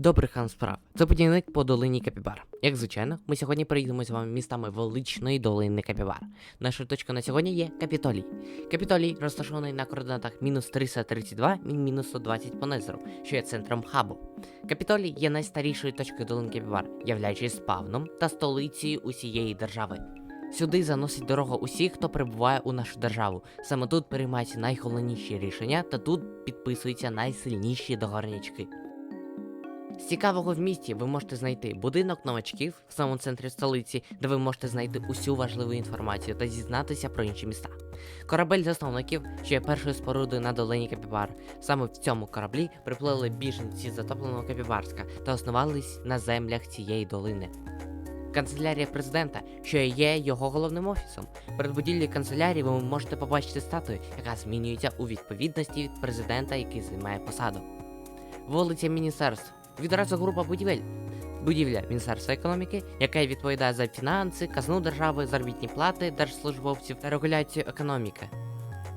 Добрих хан справ. Це будівник по долині Капібар. Як звичайно, ми сьогодні приїдемо з вами містами величної долини Капібар. Нашою точкою на сьогодні є Капітолій. Капітолій розташований на координатах мінус 332 і мінус 120 по Незеру, що є центром хабу. Капітолій є найстарішою точкою долини Капібар, являючись спавном та столицею усієї держави. Сюди заносить дорога усіх, хто прибуває у нашу державу. Саме тут приймаються найголовніші рішення, та тут підписуються найсильніші договорнячки. З цікавого в місті ви можете знайти будинок новачків в самому центрі столиці, де ви можете знайти усю важливу інформацію та дізнатися про інші міста. Корабель засновників, що є першою спорудою на долині Капібар. Саме в цьому кораблі приплили біженці затопленого Капібарська та основались на землях цієї долини. Канцелярія президента, що є його головним офісом. Перед будівлею канцелярії ви можете побачити статую, яка змінюється у відповідності від президента, який займає посаду. Вулиця Міністерств. Відразу група будівель. Будівля Міністерства економіки, яка відповідає за фінанси, казну держави, заробітні плати держслужбовців та регуляцію економіки.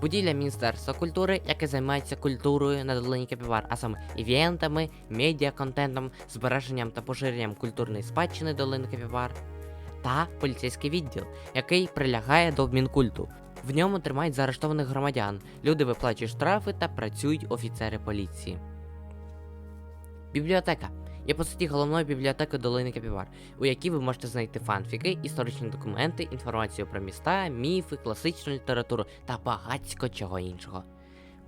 Будівля Міністерства культури, яке займається культурою на долині Капівар, а саме івентами, медіа-контентом, збереженням та поширенням культурної спадщини долини Капівар. Та поліцейський відділ, який прилягає до Мінкульту. В ньому тримають заарештованих громадян, люди виплачують штрафи та працюють офіцери поліції. Бібліотека є по суті головною бібліотекою долини Капівар, у якій ви можете знайти фанфіки, історичні документи, інформацію про міста, міфи, класичну літературу та багатько чого іншого.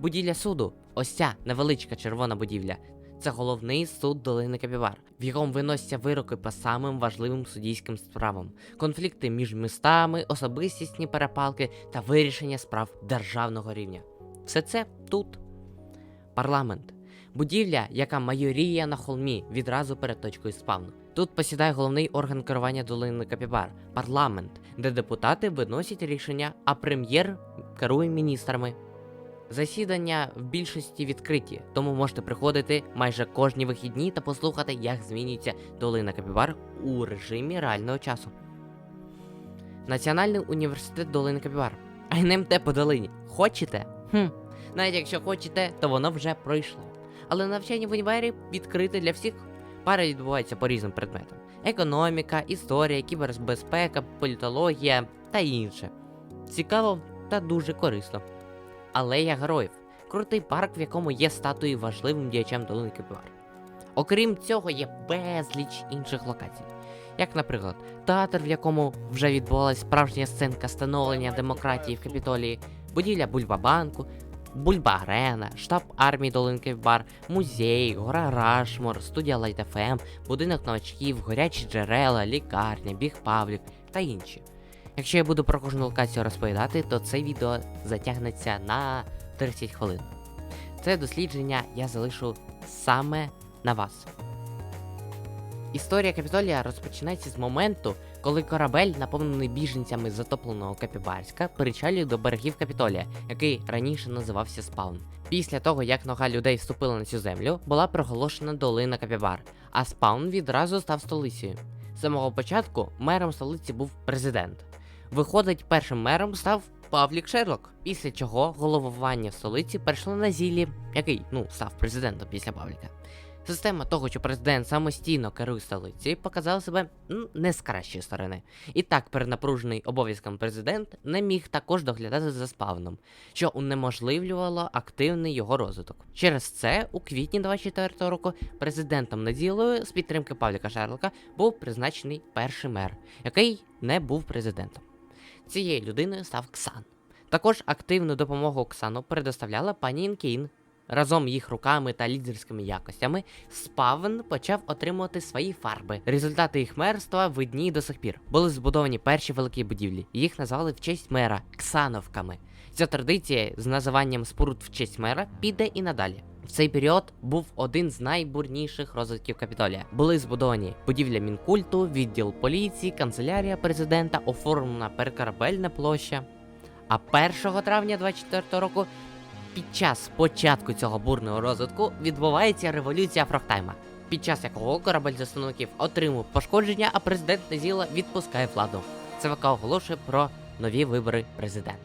Будівля суду, ось ця невеличка червона будівля. Це головний суд долини Капівар, в якому виносяться вироки по самим важливим суддійським справам, конфлікти між містами, особистісні перепалки та вирішення справ державного рівня. Все це тут. Парламент. Будівля, яка майоріє на холмі відразу перед точкою спавну. Тут посідає головний орган керування долини Капібар парламент, де депутати виносять рішення, а прем'єр керує міністрами. Засідання в більшості відкриті, тому можете приходити майже кожні вихідні та послухати, як змінюється долина Капібар у режимі реального часу. Національний університет долини Капібар. НМТ по долині. Хочете? Хм. Навіть якщо хочете, то воно вже пройшло. Але навчання в універі відкрите для всіх. Пари відбуваються по різним предметам: економіка, історія, кібербезпека, політологія та інше. Цікаво та дуже корисно. Алея героїв крутий парк, в якому є статуї важливим діячем долини Кипар. Окрім цього, є безліч інших локацій, як, наприклад, театр, в якому вже відбувалася справжня сценка становлення демократії в Капітолії, будівля Бульбабанку, Бульба-Арена, штаб армії Долинки Бар, музей, гора Рашмор, студія Light FM, будинок новачків, горячі джерела, лікарня, біг Павлік та інші. Якщо я буду про кожну локацію розповідати, то це відео затягнеться на 30 хвилин. Це дослідження я залишу саме на вас. Історія Капітолія розпочинається з моменту, коли корабель, наповнений біженцями затопленого Капібарська, перечалює до берегів Капітолія, який раніше називався Спаун. Після того, як нога людей вступила на цю землю, була проголошена долина Капібар, а Спаун відразу став столицею. З самого початку мером столиці був президент. Виходить, першим мером став Павлік Шерлок, після чого головування в столиці перейшло на Зілі, який ну став президентом після Павліка. Система того, що президент самостійно керує столицею, показала себе м, не з кращої сторони. І так, перенапружений обов'язком президент не міг також доглядати за спавном, що унеможливлювало активний його розвиток. Через це, у квітні 24-го року, президентом Наділою з підтримки Павліка Шерлока був призначений перший мер, який не був президентом. Цією людиною став Ксан. Також активну допомогу Ксану предоставляла пані Інкін. Разом їх руками та лідерськими якостями Спавн почав отримувати свої фарби. Результати їх мерства видні до сих пір. Були збудовані перші великі будівлі. Їх назвали в честь мера Ксановками. Ця традиція з називанням споруд в честь мера піде і надалі. В цей період був один з найбурніших розвитків Капітолія. Були збудовані будівля мінкульту, відділ поліції, канцелярія президента, оформлена перекорабельна площа. А 1 травня 24 року під час початку цього бурного розвитку відбувається революція Фрохтайма, під час якого корабель засновників отримав пошкодження, а президент Незіла відпускає владу. ЦВК оголошує про нові вибори президента.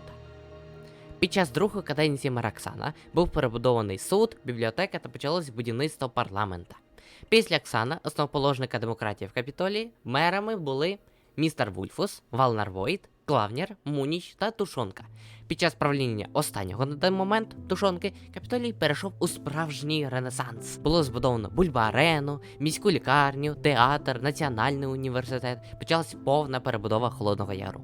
Під час другої каденції Мараксана був перебудований суд, бібліотека та почалось будівництво парламента. Після Ксана, основоположника демократії в Капітолії, мерами були містер Вульфус, Валнар Войт, Клавнір, Муніч та Тушонка. Під час правління останнього на той момент Тушонки Капітолій перейшов у справжній ренесанс. Було збудовано бульба-арену, міську лікарню, театр, національний університет. Почалась повна перебудова Холодного Яру.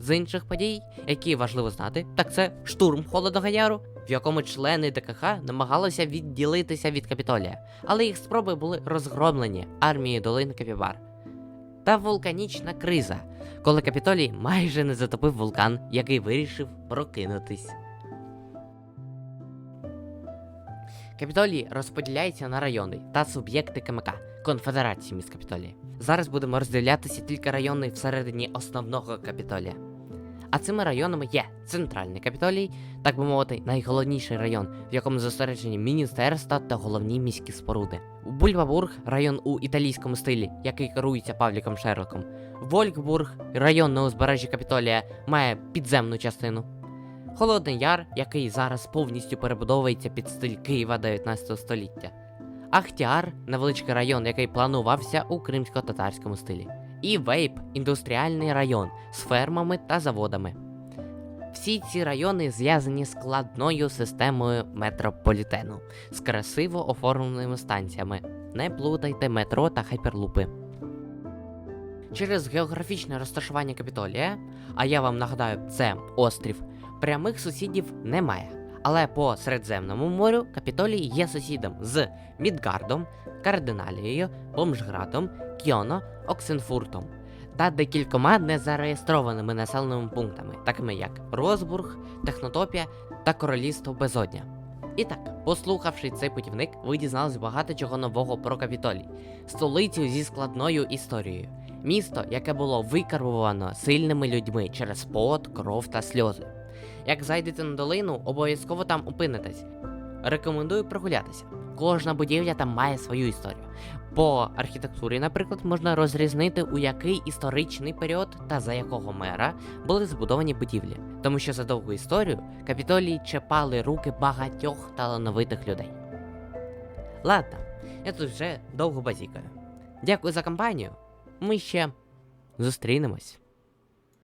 З інших подій, які важливо знати, так це штурм Холодного Яру, в якому члени ДКХ намагалися відділитися від Капітолія, але їх спроби були розгромлені армією долин Капібар. Та вулканічна криза, коли Капітолій майже не затопив вулкан, який вирішив прокинутись. Капітолій розподіляється на райони та суб'єкти КМК Конфедерації міст Капітолії. Зараз будемо розділятися тільки райони всередині основного Капітолія. А цими районами є центральний Капітолій, так би мовити, найголовніший район, в якому зосереджені міністерства та головні міські споруди. Бульбабург район у італійському стилі, який керується Павліком Шерлоком. Волькбург, район на узбережжі Капітолія, має підземну частину. Холодний Яр, який зараз повністю перебудовується під стиль Києва 19 століття. Ахтіар невеличкий район, який планувався у кримсько-татарському стилі. І Вейп індустріальний район з фермами та заводами. Всі ці райони зв'язані складною системою метрополітену з красиво оформленими станціями. Не плутайте метро та хайперлупи. Через географічне розташування Капітолія, а я вам нагадаю, це острів, прямих сусідів немає. Але по Середземному морю Капітолій є сусідом з Мідгардом, Кардиналією, Бомжградом, Кьоно, Оксенфуртом та декількома незареєстрованими населеними пунктами, такими як Розбург, Технотопія та Королівство Безодня. І так, послухавши цей путівник, ви дізнались багато чого нового про Капітолій, столицю зі складною історією, місто, яке було викарбовано сильними людьми через пот, кров та сльози. Як зайдете на долину, обов'язково там опинитесь. Рекомендую прогулятися. Кожна будівля там має свою історію. По архітектурі, наприклад, можна розрізнити, у який історичний період та за якого мера були збудовані будівлі. Тому що за довгу історію капітолії чепали руки багатьох талановитих людей. Ладно, я тут вже довго базікаю. Дякую за компанію. Ми ще зустрінемось.